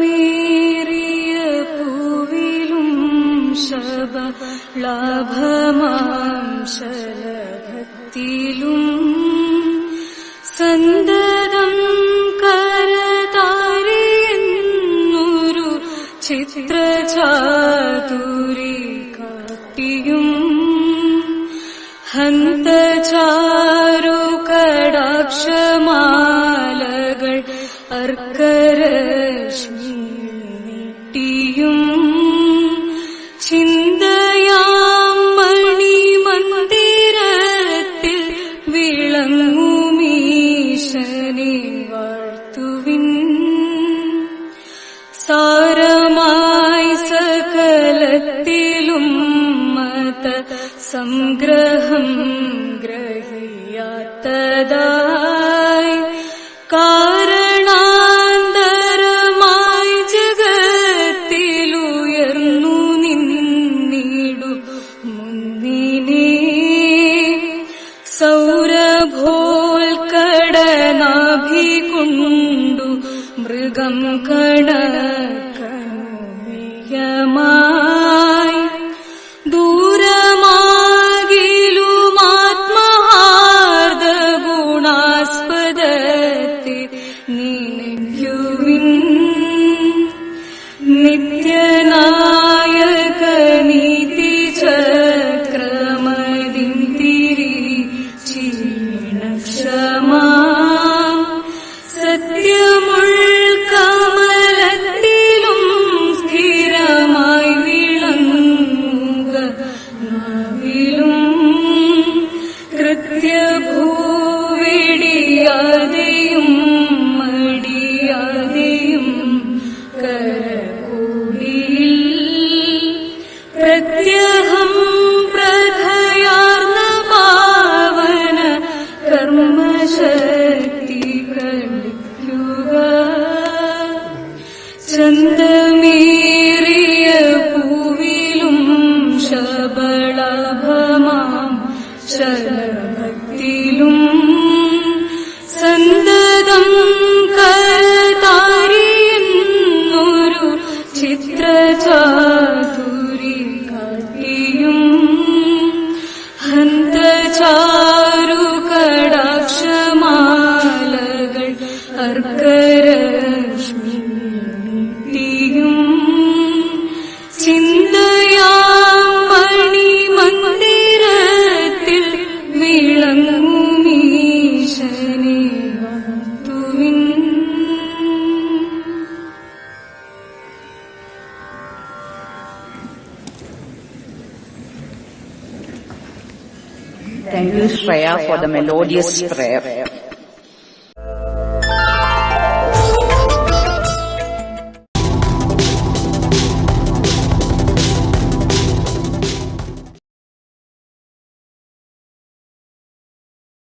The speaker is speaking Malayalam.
ചന്തമേറിയ പൂവിലും ശബ ലാഭമാം ശലഭത്തിലും സന്തതം കരതാരെന്നൊരു ചിത്രചാതുരി കാട്ടിയും ഹന്തചാരു കടാക്ഷമാലകൾ അർക്കരശ്മി നീട്ടിയും ചിന്തയാം മണിമന്ദിരത്തിൽ വിളങ്ങുമീശനെ വാഴ്ത്തുവിൻ. സാരമായി സകലത്തിലും മത സംഗ്രഹം ഗ്രഹിയാത്തതായി കാരണാന്തരമായി സൗരഭോൽക്കടനാഭി കൊണ്ടു മൃഗം കണക്കനുമിയമായി ദൂരമാകിലുമാത്മഹാർദ ഗുണാസ്പദത്തെ നിനയ്ക്കുവിൻ നിത്യനായക കൃത്യഭൂവിടിയാതെയും മടിയാതെയും കരകൂടിയിൽ പ്രത്യഹം പ്രഥയാർന്ന പാവന കർമ്മശക്തി കളിക്കുക ചന്തമേറിയ പൂവിലും ശബളഭമാം ശരഭക്തിയിലും सुन्दरम् Thank you, Shreya, for the melodious prayer.